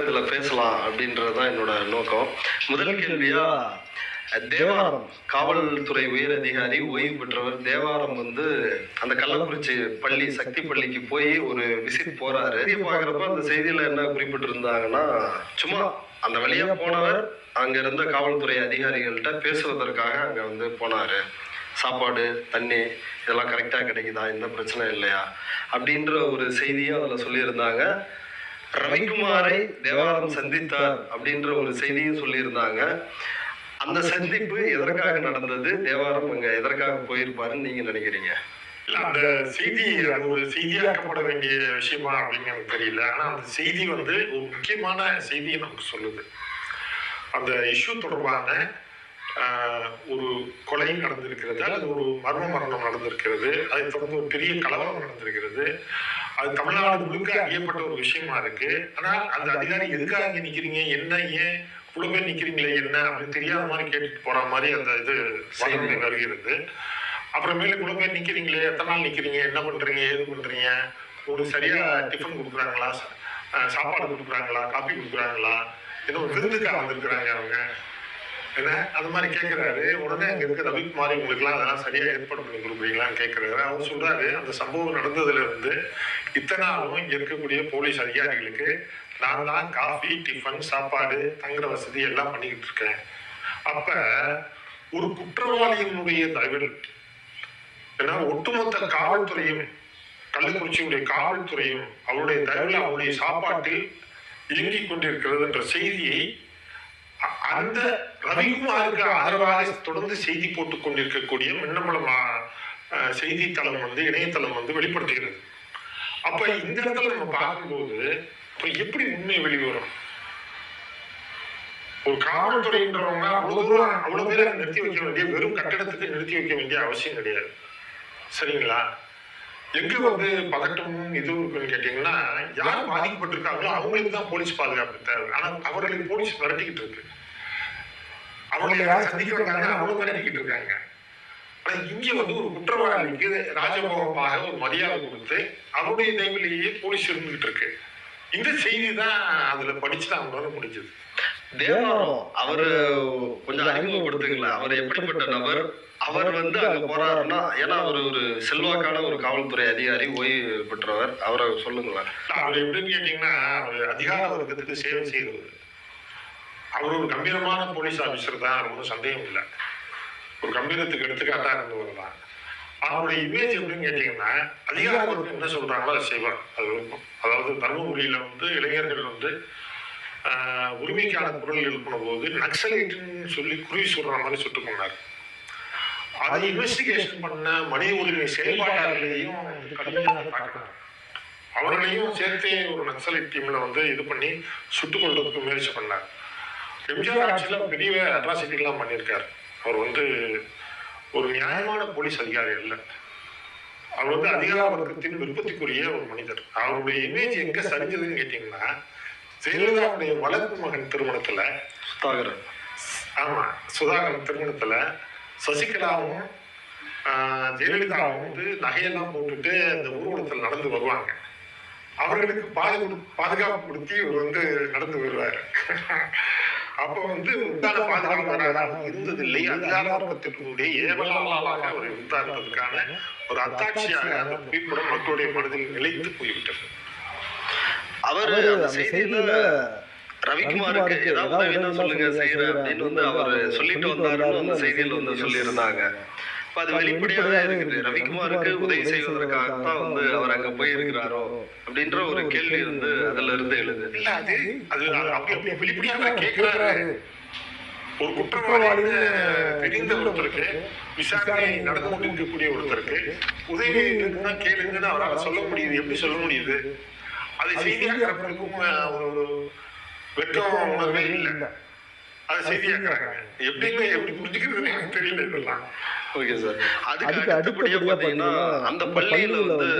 இதுல பேசலாம் அப்படின்றதுதான் என்னோட நோக்கம். முதல் கேள்வியா தேவாரம். காவல்துறை உயர் அதிகாரி ஓய்வு பெற்றவர். தேவாரம் வந்து அந்த கள்ளக்குறிச்சி பள்ளி சக்தி பள்ளிக்கு போய் ஒரு விசிட் போறாரு. செய்தி பார்க்குறப்ப அந்த செய்தியில என்ன குறிப்பிட்டிருந்தாங்கன்னா சும்மா அந்த வழியா போனவர் அங்க இருந்த காவல்துறை அதிகாரிகள்கிட்ட பேசுவதற்காக அங்க வந்து போனாரு. சாப்பாடு தண்ணி இதெல்லாம் கரெக்டா கிடைக்குதா? எந்த பிரச்சனை இல்லையா? அப்படின்ற ஒரு செய்தியும் அதுல சொல்லியிருந்தாங்க. ரவிக்குமாரை தேவாரம் சந்தித்தார் அப்படின்ற ஒரு செய்தியும் சொல்லியிருந்தாங்க. அந்த சந்திப்பு எதற்காக நடந்தது? தேவாரம் அங்க எதற்காக போயிருப்பாருன்னு நீங்க நினைக்கிறீங்க? இல்ல அந்த செய்தி அது ஒரு செய்தியாக்கப்பட வேண்டிய விஷயமா அப்படின்னு எனக்கு தெரியல. ஆனா அந்த செய்தி வந்து ஒரு முக்கியமான செய்தியை நமக்கு சொல்லுது. அந்த இஷ்யூ தொடர்பான ஒரு கொலை நடந்திருக்கிறது அல்லது ஒரு மர்ம மரணம் நடந்திருக்கிறது அதை தொடர்ந்து ஒரு பெரிய கலவரம் நடந்திருக்கிறது. அது தமிழ்நாடு முழுக்க அறியப்பட்ட ஒரு விஷயமா இருக்கு. ஆனா அந்த அதிகாரி எதுக்காக இங்க நிக்கிறீங்க? என்ன ஏன் இவ்வளவு பேர் நிக்கிறீங்களே என்ன அப்படின்னு தெரியாத மாதிரி கேட்டுட்டு போற மாதிரி அந்த இது செய்தி வருகிறது. அப்புறமேல இவ்வளவு பேர் நிக்கிறீங்களே? எத்தனை நாள் நிக்கிறீங்க? என்ன பண்றீங்க? ஏது பண்றீங்க? உங்களுக்கு சரியா டிஃபன் கொடுக்குறாங்களா? சாப்பாடு கொடுக்குறாங்களா? காபி கொடுக்குறாங்களா? ஏதோ ஒரு விருந்துக்காக வந்திருக்கிறாங்க அவங்க. என்ன? அது மாதிரி கேட்குறாரு உடனே அங்க இருக்க ரவிக்குமார் உங்களுக்குலாம் அதெல்லாம் சரியா ஏற்பாடு பண்ணி கொடுக்குறீங்களான்னு கேட்கிறாரு அவர் சொல்றாரு அந்த சம்பவம் நடந்ததுல இருந்து இத்தனை நாளும் இங்க இருக்கக்கூடிய போலீஸ் அதிகாரிகளுக்கு நான் தான் காஃபி டிஃபன் சாப்பாடு தங்குற வசதி எல்லாம் பண்ணிக்கிட்டு இருக்கேன். அப்ப ஒரு குற்றவாளியினுடைய தவிர ஏன்னா ஒட்டுமொத்த காவல்துறையும் கள்ளக்குறிச்சியுடைய காவல்துறையும் அவருடைய தகவல் அவருடைய சாப்பாட்டில் இயங்கிக் கொண்டிருக்கிறது என்ற செய்தியை அந்த ரவிக்குமாருக்கு ஆதரவாக தொடர்ந்து செய்தி போட்டுக் கொண்டிருக்கக்கூடிய மின்னம்பலம் செய்தித்தளம் வந்து இணையதளம் வந்து வெளிப்படுத்துகிறது. அப்ப இந்த இடத்துல நம்ம பார்க்கும்போது இப்ப எப்படி உண்மை வெளிவரும்? ஒரு காவல்துறைன்றவங்க அவ்வளவு தூரம் அவ்வளவு பேரை நிறுத்தி வைக்க வேண்டிய வெறும் கட்டடத்துக்கு நிறுத்தி வைக்க வேண்டிய அவசியம் கிடையாது. சரிங்களா? எங்க வந்து பதட்டமும் இது இருக்குன்னு கேட்டீங்கன்னா யார் பாதிக்கப்பட்டிருக்காங்களோ அவங்களுக்கு தான் போலீஸ் பாதுகாப்பு தேவை. ஆனா அவர்களுக்கு போலீஸ் மிரட்டிக்கிட்டு இருக்கு. அவங்களை யார் சந்திக்க வந்தாங்க அவங்க மிரட்டிக்கிட்டு இருக்காங்க. ஆனா இங்க வந்து ஒரு குற்றவாளிக்கு ராஜபோகமாக ஒரு மரியாதை கொடுத்து அவருடைய தயவிலேயே போலீஸ் இருந்துகிட்டு இருக்கு. இந்த செய்தி தான் அதுல படிச்சு தான் உணர முடிஞ்சது தேவாரம் அவரு கொஞ்சம் அறிமுகப்படுத்துங்களேன். அவர் எப்படிப்பட்ட நபர்? அவர் வந்து அங்க போறாருன்னா ஏன்னா அவர் ஒரு செல்வாக்கான ஒரு காவல்துறை அதிகாரி ஓய்வு பெற்றவர். அவரை சொல்லுங்களேன். அவர் எப்படின்னு கேட்டீங்கன்னா அவர் அதிகார வர்க்கத்துக்கு சேவை செய்தவர். அவர் ஒரு கம்பீரமான போலீஸ் ஆபீசர் தான். ஒன்றும் சந்தேகம் இல்லை. ஒரு கம்பீரத்துக்கு எடுத்துக்காட்டா இருந்தவர் தான். அவருடைய இமேஜ் எப்படின்னு கேட்டீங்கன்னா அதிகார என்ன சொல்றாங்களோ அதை செய்வார். அது அதாவது தர்மபுரியில வந்து இளைஞர்கள் வந்து உரிமைக்கான குரல் எழுப்பின போது நக்சலைட்டுன்னு சொல்லி குறி சொல்ற மாதிரி சுட்டு கொண்டார். அதை இன்வெஸ்டிகேஷன் பண்ண மனித உரிமை செயல்பாட்டாளர்களையும் கடுமையாக தாக்கினார். அவர்களையும் சேர்த்தே ஒரு நக்சலைட் டீம்ல வந்து இது பண்ணி சுட்டுக் கொள்றதுக்கு முயற்சி பண்ணார். எம்ஜிஆர் ஆட்சியில பெரிய அட்ராசிட்டி எல்லாம் பண்ணியிருக்காரு. அவர் வந்து ஒரு நியாயமான போலீஸ் அதிகாரி அல்ல. அவர் வந்து அதிகார வர்க்கத்தின் விருப்பத்துக்குரிய ஒரு மனிதர். அவருடைய இமேஜ் எங்க சரிஞ்சதுன்னு கேட்டீங்கன்னா ஜெயலலிதாவுடைய வளர்ப்பு மகன் திருமணத்துல சுதாகரன். ஆமா சுதாகரன் திருமணத்துல சசிகலாவும் ஜெயலலிதாவும் வந்து நகையெல்லாம் போட்டுட்டு அந்த ஊர்வலத்தில் நடந்து வருவாங்க. அவர்களுக்கு பாதுகாப்பு பாதுகாப்பு கொடுத்து இவர் வந்து நடந்து வருவாரு. அப்ப வந்து உண்டான பாதுகாப்பு இருந்ததில்லை அதிகாரத்தினுடைய ஏவலாளாக அவர் இருந்தார் என்பதற்கான ஒரு அத்தாட்சியாக அந்த புகைப்படம் மக்களுடைய மனதில் நிலைத்து போய்விட்டது. அவர் அந்த செய்தியில ரவிக்குமாருக்கு ஏதாவது உதவினா சொல்லுங்க செய்யறேன் அப்படின்னு வந்து அவர் சொல்லிட்டு வந்தாருன்னு அந்த செய்தியில வந்து சொல்லியிருந்தாங்க. இப்ப அது வெளிப்படையாவே இருக்குது. ரவிக்குமாருக்கு உதவி செய்வதற்காகத்தான் வந்து அவர் அங்க போயிருக்கிறாரோ அப்படின்ற ஒரு கேள்வி வந்து அதுல இருந்து எழுது. இல்ல அது அது அப்படி வெளிப்படையாக கேட்கிறாரு ஒரு குற்றவாளின்னு தெரிந்த ஒருத்தருக்கு விசாரணை நடந்து கொண்டிருக்கக்கூடிய ஒருத்தருக்கு உதவி இருக்குன்னா கேளுங்கன்னு அவரால் சொல்ல முடியுது. எப்படி சொல்ல முடியுது? அதை செய்தியாக்கிறவங்களுக்கும் ஒரு வெட்கம் உணர்வே இல்லை. அதை செய்தியாக்குறாங்க எப்படின்னு எப்படி புரிஞ்சுக்கிறதுன்னு எனக்கு தெரியல இதெல்லாம் ஓகே சார். அதுக்கு அடுத்தபடியா பாத்தீங்கன்னா அந்த பள்ளியில வந்து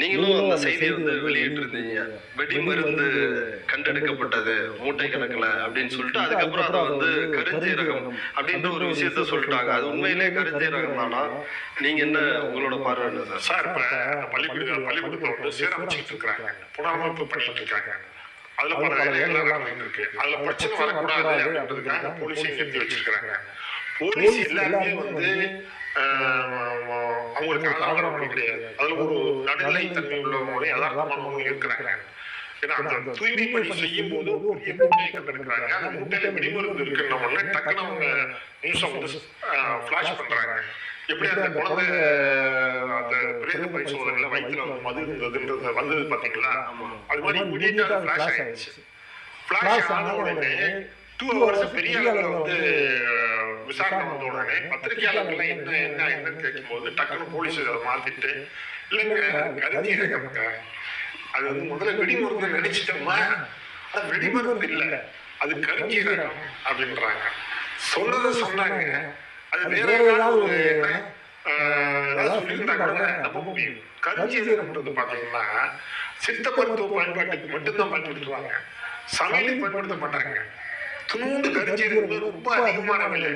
நீங்களும் அந்த செய்தியை வந்து வெளியிட்டிருந்தீங்க. வெடி மருந்து கண்டெடுக்கப்பட்டது. மூட்டை கணக்குல அப்படின்னு சொல்லிட்டு அதுக்கப்புறம் அதை வந்து கருஞ்சீரகம் அப்படின்ற ஒரு விஷயத்த சொல்லிட்டாங்க. அது உண்மையிலே கருஞ்சீரகம் தானா நீங்க என்ன உங்களோட பார்வை என்ன? சார் சார் இப்ப பள்ளிக்கூட பள்ளிக்கூடத்துல வந்து சீரமைச்சுக்கிட்டு இருக்கிறாங்க புனரமைப்பு பண்ணிட்டு இருக்காங்க. அதுல பல வேலைகள்லாம் இருக்கு. அதுல பிரச்சனை வரக்கூடாது அப்படின்றதுக்காக போலீஸையும் நிறுத்தி வச்சிருக்கிறாங்க. போலீஸ் எல்லாருமே வந்து அவங்களுக்கு ஆதரவு கிடையாது அதுல ஒரு நடுநிலை தன்மை உள்ளவங்க யதார்த்தமானவங்க இருக்கிறாங்க. ஏன்னா அந்த தூய்மை பணி செய்யும் போது ஒரு முன்னேற்றம் இருக்கிறாங்க அந்த முட்டையில வெடிமருந்து இருக்குன்ன உடனே டக்குன்னு அவங்க நியூஸை வந்து ஃபிளாஷ் பண்றாங்க. எப்படி அந்த குழந்தை பிரேத பரிசோதனையில வயிற்றுல வந்து மது இருந்ததுன்றது வந்தது பாத்தீங்களா அது மாதிரி இமீடியட்டா ஃபிளாஷ் ஆயிடுச்சு. ஃபிளாஷ் ஆன உடனே டூ ஹவர்ஸ் பெரிய அளவுல வந்து விசாரணை வந்த உடனே பத்திரிகையாளர்கள் என்ன என்ன என்னன்னு கேட்கும்போது டக்குன்னு போலீஸ் அதை மாத்திட்டு இல்லைங்க கருத்தீரகம்ங்க அது வந்து முதல்ல வெடிமருந்து நினைச்சிட்டோமா அது வெடிமருந்து இல்ல. அது கருஞ்சீரகம் அப்படின்றாங்க. சொன்னதை சொன்னாங்க. அது வேற ஏதாவது ஒரு என்ன, ஆஹ், ஏதாவது சொல்லியிருந்தா கூட நம்ப முடியும் கருஞ்சீரகம்ன்றது பாத்தீங்கன்னா சித்த மருத்துவ பயன்பாட்டுக்கு மட்டும்தான் பயன்படுத்துவாங்க. சமையலுக்கு பயன்படுத்த மாட்டாங்க. துணுண்டு கருஞ்சீரகம் ரொம்ப அதிகமான விலை.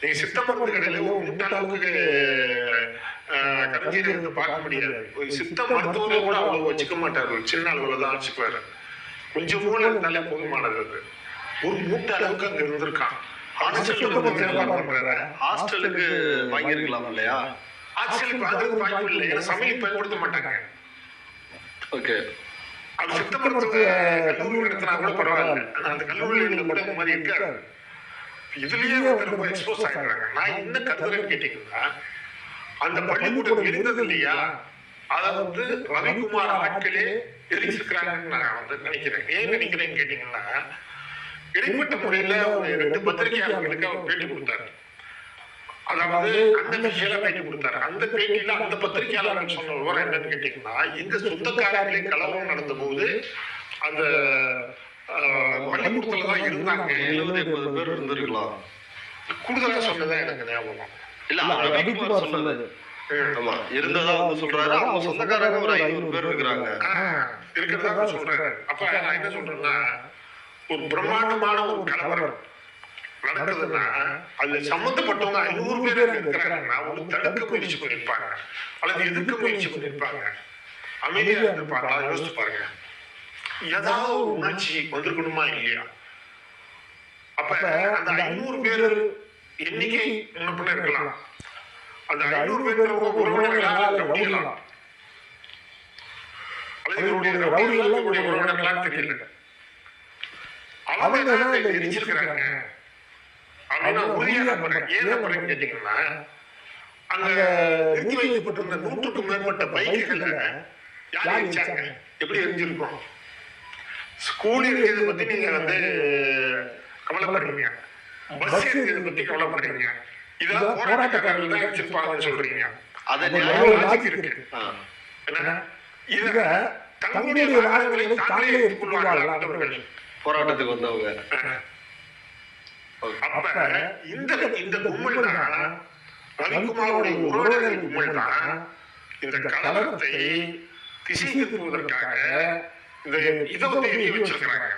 நீங்க சித்த மருந்து கடையில ஒரு முட்டை அளவுக்கு கருஞ்சீரகத்தை பார்க்க முடியாது. ஒரு சித்த மருத்துவரை கூட அவ்வளவு வச்சுக்க மாட்டாரு. சின்ன அளவுல தான் வச்சுக்குவாரு. கொஞ்சம் கூட இருந்தாலே போதுமானது அது. ஒரு மூட்டை அளவுக்கு அங்க இருந்திருக்கான். ஹாஸ்டலுக்கு வாங்கியிருக்கலாம் இல்லையா? ஹாஸ்டலுக்கு வாங்குறதுக்கு வாய்ப்பு இல்லை. ஏன்னா சமையல் பயன்படுத்த மாட்டாங்க. ஓகே. அது சித்த மருத்துவ கல்லூரி நடத்தினா கூட பரவாயில்ல. ஆனா அந்த கல்லூரியில கூட இந்த மாதிரி இருக்காது. இதுலயே ரொம்ப எக்ஸ்போஸ் ஆயிடுறாங்க. நான் என்ன கருதுறேன்னு கேட்டீங்கன்னா அந்த பள்ளிக்கூடம் இருந்தது இல்லையா? அதை வந்து ரவிக்குமார் ஆட்களே எரிச்சிருக்கிறாங்கன்னு நான் வந்து நினைக்கிறேன். ஏன் நினைக்கிறேன்னு கேட்டீங்கன்னா இடைப்பட்ட முறையில ஒரு ரெண்டு பத்திரிகையாளர்களுக்கு அவர் பேட்டி கொடுத்தாரு அதாவது அன்அபிஷியலா பேட்டி கொடுத்தாரு. அந்த பேட்டியில அந்த பத்திரிகையாளர் சொன்ன விவரம் என்னன்னு கேட்டீங்கன்னா எங்க சொந்தக்காரங்களே கலவரம் நடந்த போது அந்த ஆஹ், பள்ளிக்கூடத்துல தான் இருந்தாங்க. எழுபது எண்பது பேர் இருந்திருக்கலாம் கூடுதலா சொன்னதான் எனக்கு ஞாபகம் இல்ல. ரவிக்குமார் சொன்னது. ஆமா. இருந்ததா அவங்க சொல்றாரு. அவங்க சொந்தக்காரங்க ஒரு ஐநூறு பேர் இருக்கிறாங்க. இருக்கிறதா சொல்றாரு அப்ப நான் என்ன சொல்றேன்னா ஒரு பிரம்மாண்டமான ஒரு கலவரம். நடக்குதுன்னா அதுல சம்பந்தப்பட்டவங்க ஐநூறு பேர் இருக்கிறாங்கன்னா அவங்க தடுக்க முயற்சி பண்ணிருப்பாங்க அல்லது எதிர்க்க முயற்சி பண்ணிருப்பாங்க அமைதியா இருந்திருப்பாங்க அதை யோசிச்சு பாருங்க. ஏதாவது ஒரு உணர்ச்சி வந்திருக்கணுமா இல்லையா? அப்ப அந்த ஐநூறு பேர் எண்ணிக்கை முன்ன பின்ன இருக்கலாம்? அந்த ஐநூறு பேர் உறவினர்களாக ரவுடிகளா? அல்லது இவருடைய ரவுடிகள் இவருடைய உறவினர்களான்னு தெரியல. அவங்க தான் இதை எரிச்சிருக்கிறாங்க அங்க நிறுத்தி வைக்கப்பட்டிருந்த நூற்றுக்கும் மேற்பட்ட பைக்குகளை யார் எரிச்சாங்க எப்படி எரிஞ்சிருக்கும் ஸ்கூல் எரியதை பத்தி நீங்க வந்து கவலைப்படுறீங்க. பஸ் எரியதை பத்தி கவலைப்படுறீங்க. இதெல்லாம் போராட்டக்காரர்கள் தான் எரிச்சிருப்பாங்கன்னு சொல்றீங்க. இத தங்களுடைய வாதங்களை தாங்களே ஆண்டவர்கள் போராட்டத்துக்கு வந்தவங்க. அப்ப இந்த இந்த கும்பல் தான் ரவிக்குமாரோட உறவினர்கள் கும்பல் தான். இந்த கலவரத்தை திசை திருப்புவதற்காக இந்த இதை வந்து எரிய வச்சிருக்கிறாங்க.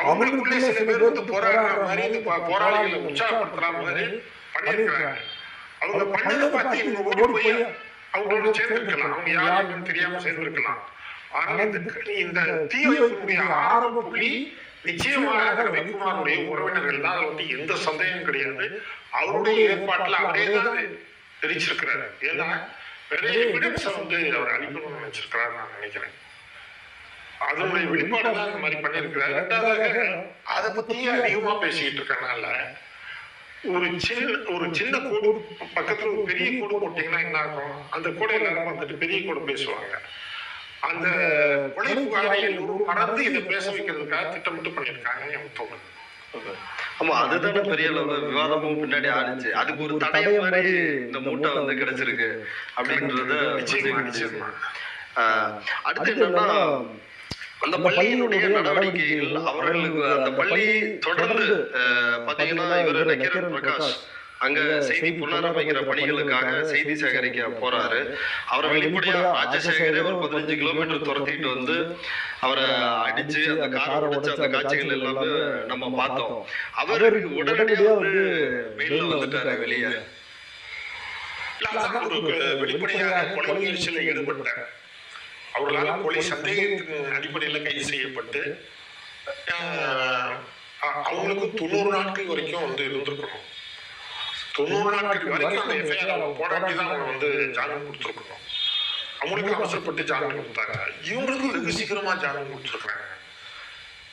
அவங்களுக்குள்ளே சில பேர் வந்து போராடுற மாதிரி இந்த போராளிகளை உற்சாகப்படுத்துற மாதிரி பண்ணிருக்கிறாங்க அவங்க பண்ணதை பார்த்து இவங்க ஓடி போய் அவங்களோட சேர்ந்திருக்கலாம். அவங்க யாருன்னு தெரியாம சேர்ந்திருக்கலாம். ஆனா இந்த இந்த தீ வைக்கக்கூடிய ஆரம்ப புள்ளி நிச்சயமாக ரவிக்குமாருடைய உறவினர்கள் தான் வந்து எந்த சந்தேகம் கிடையாது. அவருடைய ஏற்பாட்டுல அவரே தான் தெரிச்சிருக்கிறாரு ஏன்னா நிறைய எவிடன்ஸை வந்து அவர் அளிக்கணும்னு நினைச்சிருக்கிறாரு நான் நினைக்கிறேன். அதனுடைய வெளிப்பாடு தான் இந்த மாதிரி பண்ணியிருக்கிறாரு. ரெண்டாவதாக அதை பத்தியே அதிகமா பேசிக்கிட்டு இருக்கனால ஒரு சின்ன ஒரு சின்ன கோடு பக்கத்துல ஒரு பெரிய கோடு போட்டீங்கன்னா என்ன ஆகும்? அந்த கூட எல்லாரும் வந்துட்டு பெரிய கோடு பேசுவாங்க. அந்த உழைப்பு வேலையில் பறந்து இதை பேச வைக்கிறதுக்காக திட்டமிட்டு பண்ணியிருக்காங்கன்னு எனக்கு தோணுது ஆமா அதுதானே பெரிய அளவுல விவாதமும் பின்னாடி ஆடிச்சு அதுக்கு ஒரு தடயம் மாதிரி இந்த மூட்டை வந்து கிடைச்சிருக்கு. அப்படின்றத அடுத்து என்னன்னா அந்த பள்ளியினுடைய நடவடிக்கைகள் அவர்களுக்கு அந்த பள்ளி தொடர்ந்து ஆஹ், பாத்தீங்கன்னா இவர் நக்கீரன் பிரகாஷ். அங்க செய்தி புனரமைக்கிற பணிகளுக்காக செய்தி சேகரிக்க போறாரு. அவரை வெளிப்படையா ராஜசேகரே ஒரு பதினஞ்சு கிலோமீட்டர் துரத்திட்டு வந்து அவரை அடிச்சு அந்த காரை உடைச்சு அந்த காட்சிகள் எல்லாமே நம்ம பார்த்தோம். அவருக்கு உடனடியா வந்து வெளியில வந்துட்டாரு வெளியே. வெளிப்படையாக கொலை முயற்சியில் ஈடுபட்டார். அவர்களால் கொலை சந்தேகத்தின் அடிப்படையில் கைது செய்யப்பட்டு அவங்களுக்கு தொண்ணூறு நாட்கள் வரைக்கும் வந்து இருந்திருக்கணும். தொண்ணூறு நாட்கள் வரைக்கும் அந்த எஃப்ஐஆர் போடாட்டி தான் அவங்க வந்து ஜாமீன் கொடுத்துருக்கணும். அவங்களுக்கு அவசரப்பட்டு ஜாமீன் கொடுத்தாங்க. இவங்களுக்கும் வெகு சீக்கிரமா ஜாமீன் கொடுத்துருக்காங்க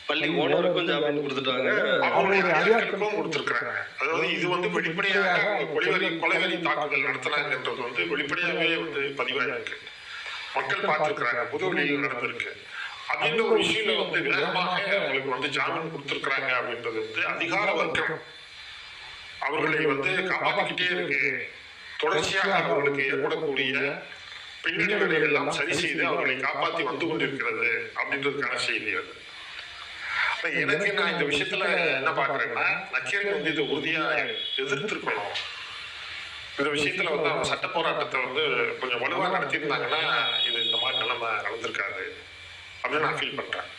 பள்ளி ஓனருக்கும் ஜாமீன் கொடுத்துட்டாங்க. அவங்களுடைய அதிகாரிகளுக்கும் கொடுத்துருக்காங்க அதாவது இது வந்து வெளிப்படையாக கொலைவரி கொலைவரி தாக்குதல் நடத்தினாங்கன்றது வந்து வெளிப்படையாகவே வந்து பதிவாயிருக்கு மக்கள் பார்த்துருக்காங்க புதுவெளியில் நடந்திருக்கு. அப்படின்ற ஒரு விஷயம் வந்து வேகமாக அவங்களுக்கு வந்து ஜாமீன் கொடுத்துருக்காங்க அப்படின்றது வந்து அதிகார வர்க்கம். அவர்களை வந்து காப்பாற்றிக்கிட்டே இருக்கு. தொடர்ச்சியாக அவர்களுக்கு ஏற்படக்கூடிய பின்னடைவுகளை எல்லாம் சரி செய்து அவர்களை காப்பாற்றி வந்து கொண்டிருக்கிறது அப்படின்றதுக்கான செய்தி அது. எனக்கு நான் இந்த விஷயத்துல என்ன பாக்குறேன்னா நக்கீரன் வந்து இதை உறுதியா எதிர்த்திருக்கணும் இந்த விஷயத்துல வந்து அவங்க சட்ட போராட்டத்தை வந்து கொஞ்சம் வலுவா நடத்தியிருந்தாங்கன்னா இது இந்த மாதிரி நிலைமை நடந்திருக்காது அப்படின்னு நான் ஃபீல் பண்றேன்.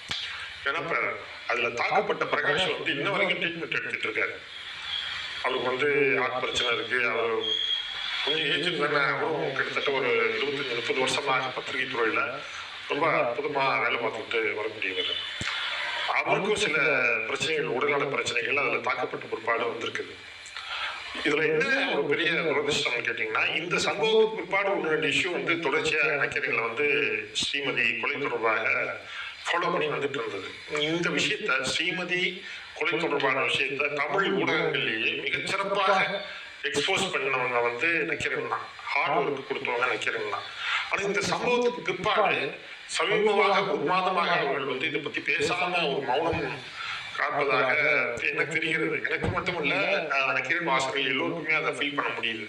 ஏன்னா அதுல தாக்கப்பட்ட பிரகாஷ் வந்து இன்ன வரைக்கும் ட்ரீட்மெண்ட் எடுத்துட்டு இருக்காரு. அவருக்கு வந்து ஹார்ட் பிரச்சனை இருக்கு அவர் கொஞ்சம் ஏஜ் தானே அவரும் கிட்டத்தட்ட ஒரு இருபத்தஞ்சு முப்பது வருஷமாக பத்திரிகை துறையில் ரொம்ப அற்புதமாக வேலை பார்த்துட்டு முடியவர் அவருக்கும் சில பிரச்சனைகள் உடல்நல பிரச்சனைகள் அதில் தாக்கப்பட்ட பிற்பாடு வந்திருக்குது. இதுல என்ன ஒரு பெரிய துரதிருஷ்டம் கேட்டீங்கன்னா இந்த சம்பவத்துக்கு பிற்பாடு ஒரு ரெண்டு இஷ்யூ வந்து தொடர்ச்சியாக இணைக்கிறீங்கள வந்து ஸ்ரீமதி கொலை தொடர்பாக ஃபாலோ பண்ணி வந்துட்டு இருந்தது. இந்த விஷயத்த ஸ்ரீமதி கொலை தொடர்பான விஷயத்த தமிழ் ஊடகங்கள்லேயே மிகச்சிறப்பாக எக்ஸ்போஸ் பண்ணவங்க வந்து நக்கீரன் தான் ஹார்ட் ஒர்க் கொடுத்தவங்க நக்கீரன் தான் ஆனா இந்த சம்பவத்துக்கு பிற்பாடு சமீபமாக ஒரு மாதமாக அவர்கள் வந்து இதை பத்தி பேசாம ஒரு மௌனம் காப்பதாக எனக்கு தெரிகிறது. எனக்கு மட்டுமல்ல நக்கீரன் வாசகர்கள் எல்லோருக்குமே அதை ஃபீல் பண்ண முடியுது.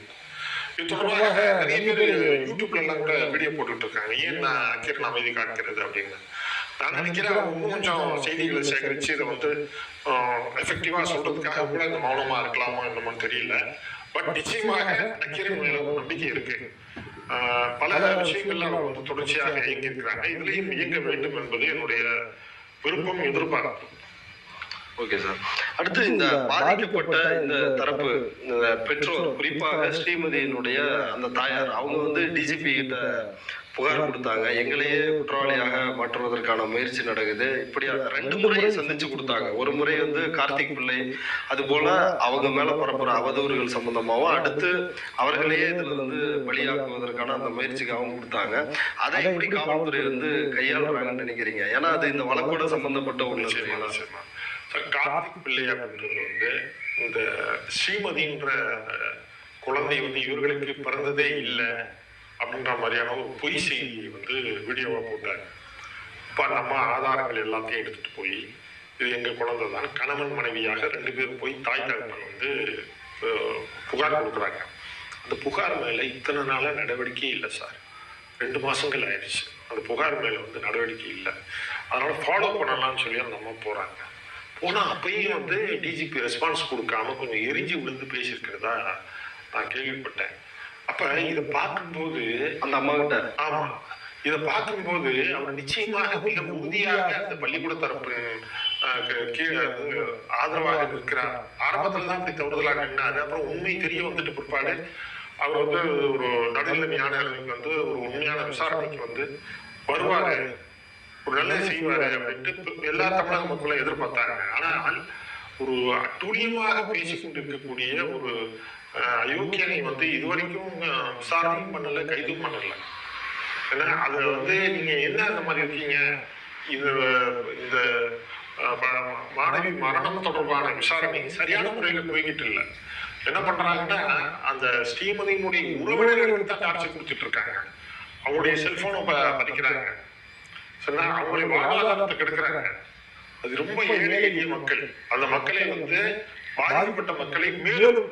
இது தொடர்பாக நிறைய பேர் யூடியூப்ல எல்லாம் கூட வீடியோ போட்டுட்டு இருக்காங்க. ஏன் நான் நக்கீரன் அமைதி காக்கிறது அப்படின்னு. நான் நினைக்கிறேன் அவங்க கொஞ்சம் செய்திகளை சேகரிச்சு இதை வந்து எஃபெக்டிவா சொல்றதுக்காக கூட இந்த மௌனமா இருக்கலாமா என்னமோ தெரியல. பட் நிச்சயமாக நக்கீரன் மேல நம்பிக்கை இருக்கு. ஆஹ் பல விஷயங்கள்ல அவங்க வந்து தொடர்ச்சியாக இயங்கி இருக்கிறாங்க இதுலயும் இயங்க வேண்டும் என்பது என்னுடைய விருப்பம். எதிர்பார்ப்பு. ஓகே சார் அடுத்து இந்த பாதிக்கப்பட்ட இந்த தரப்பு இந்த பெற்றோர் குறிப்பாக ஸ்ரீமதியினுடைய அந்த தாயார் அவங்க வந்து டிஜிபி கிட்ட புகார் கொடுத்தாங்க. எங்களையே குற்றவாளியாக மாற்றுவதற்கான முயற்சி நடக்குது. இப்படி ரெண்டு முறை சந்திச்சு கொடுத்தாங்க. ஒரு முறை வந்து கார்த்திக் பிள்ளை அது போல அவங்க மேல பரப்புற அவதூறுகள் சம்பந்தமாவும் அடுத்து அவர்களையே இதுல வந்து பலியாக்குவதற்கான அந்த முயற்சிக்காகவும் கொடுத்தாங்க. அதை எப்படி காவல்துறை வந்து கையாளுறாங்கன்னு நினைக்கிறீங்க? ஏன்னா அது இந்த வழக்கோட சம்பந்தப்பட்ட ஒண்ணு நிச்சயமா, இல்லைங்களா? நிச்சயமா. சார், கார்த்திக் பிள்ளை அப்படின்றது வந்து இந்த ஸ்ரீமதின்ற குழந்தை வந்து இவர்களுக்கு பிறந்ததே இல்லை. அப்படின்ற மாதிரியான ஒரு பொய் செய்தியை வந்து வீடியோவா போட்டாங்க இப்போ நம்ம ஆதாரங்கள் எல்லாத்தையும் எடுத்துட்டு போய் இது எங்க குழந்தை தான் கணவன் மனைவியாக ரெண்டு பேரும் போய் தாய் தகப்பன் வந்து புகார் கொடுக்குறாங்க. அந்த புகார் மேல இத்தனை நாளா நடவடிக்கை இல்லை சார். ரெண்டு மாசங்கள் ஆயிடுச்சு. அந்த புகார் மேல வந்து நடவடிக்கை இல்லை. அதனால ஃபாலோ பண்ணலாம்னு சொல்லி அந்த அம்மா போறாங்க. போனா அப்பயும் வந்து டிஜிபி ரெஸ்பான்ஸ் கொடுக்காம கொஞ்சம் எரிஞ்சு விழுந்து பேசியிருக்கிறதா நான் கேள்விப்பட்டேன். அப்ப இதை பார்க்கும்போது அந்த அம்மா கிட்ட. ஆமா. இதை பார்க்கும்போது அவர் நிச்சயமாக மிக உறுதியாக அந்த பள்ளிக்கூட தரப்பு ஆதரவாக இருக்கிறார். ஆரம்பத்துல தான் இப்படி தவறுதலாக நின்னாரு அப்புறம் உண்மை தெரிய வந்துட்டு பிற்பாடு அவர் வந்து ஒரு நடுநிலைமையான வந்து ஒரு உண்மையான விசாரணைக்கு வந்து வருவாரு. ஒரு நல்லது செய்வாரு அப்படின்ட்டு எல்லா தமிழக மக்களும் எதிர்பார்த்தாங்க. ஆனால் ஒரு அட்டூழியமாக பேசிக் கொண்டிருக்கக்கூடிய ஒரு அயோக்கியனை வந்து இதுவரைக்கும் விசாரணையும் பண்ணல கைதும் பண்ணல. ஏன்னா அது வந்து நீங்க என்ன அந்த மாதிரி இருக்கீங்க? இது இந்த மாணவி மரணம் தொடர்பான விசாரணை சரியான முறையில போய்கிட்டு இல்லை. என்ன பண்றாங்கன்னா அந்த ஸ்ரீமதியினுடைய உறவினர்களுக்கு தான் டார்ச்சர் கொடுத்துட்டு இருக்காங்க அவங்களுடைய செல்போனை பதிக்கிறாங்க சொன்னா அவங்களுடைய வாழ்வாதாரத்தை கெடுக்கிறாங்க. அது ரொம்ப ஏழை எளிய மக்கள். அந்த மக்களை. வந்து பாதிக்கப்பட்ட மக்களை மேலும்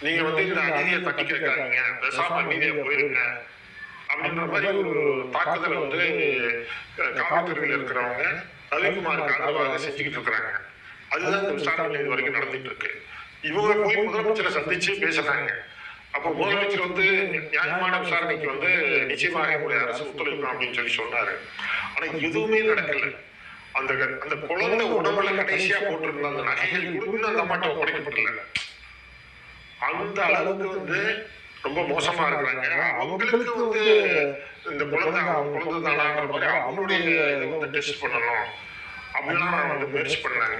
நீங்க வந்து இந்த அநீதியை தட்டி கேட்காதீங்க பேசாம அமைதியா போயிருங்க. அப்படின்ற மாதிரி ஒரு தாக்குதலை வந்து காவல்துறையில் இருக்கிறவங்க ரவிக்குமாருக்கு ஆதரவாக செஞ்சுக்கிட்டு இருக்கிறாங்க. அதுதான் இந்த விசாரணை இது வரைக்கும் நடந்துட்டு இருக்கு. இவங்க போய் முதலமைச்சரை சந்திச்சு பேசுறாங்க. அப்போ முதலமைச்சர் வந்து நியாயமான விசாரணைக்கு வந்து நிச்சயமாக அரசு ஒத்துழைக்கும் அப்படின்னு சொல்லி சொன்னாரு. ஆனா எதுவுமே நடக்கல. அந்த அந்த குழந்தை உடம்புல கடைசியா போட்டிருந்த அந்த நகைகள் கூட அந்த அம்மாட்ட ஒப்படைக்கப்படல அந்த அளவுக்கு வந்து ரொம்ப மோசமா இருக்கிறாங்க. அவங்களுக்கு வந்து இந்த குழந்தை குழந்தை தானாங்கிற மாதிரி அவங்களுடைய வந்து டெஸ்ட் பண்ணணும். அப்படிலாம் வந்து முயற்சி பண்ணாங்க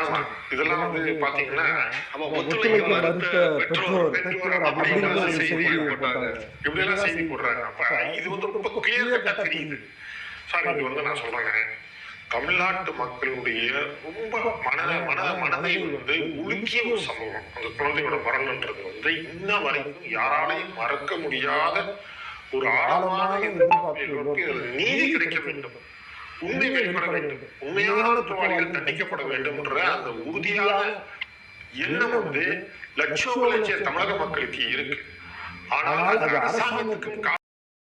ஆமா. இதெல்லாம் வந்து பாத்தீங்கன்னா ஆமா ஒத்துழைக்க மறுத்த பெற்றோர் பெற்றோர் அப்படிங்கிற அப்படிங்கிற ஒரு செய்தியை போட்டாங்க. இப்படி எல்லாம் செய்தி போடுறாங்க. அப்ப இது வந்து ரொம்ப கிளியர் கட்டா தெரியுது. சார் இது வந்து நான் சொல்றேன். தமிழ்நாட்டு மக்களுடைய ரொம்ப மன மன மனதை வந்து உலுக்கிய ஒரு சம்பவம் அந்த குழந்தையோட மரணம்ன்றது வந்து இன்ன வரைக்கும் யாராலையும் மறக்க முடியாத ஒரு ஆழமான நீதி கிடைக்க வேண்டும். உண்மை வெளிப்பட வேண்டும். உண்மையான குற்றவாளிகள் தண்டிக்கப்பட வேண்டும்ன்ற அந்த உறுதியான எண்ணம் வந்து லட்சோப லட்ச தமிழக மக்களுக்கு இருக்கு. ஆனால் அரசாங்கத்துக்கும்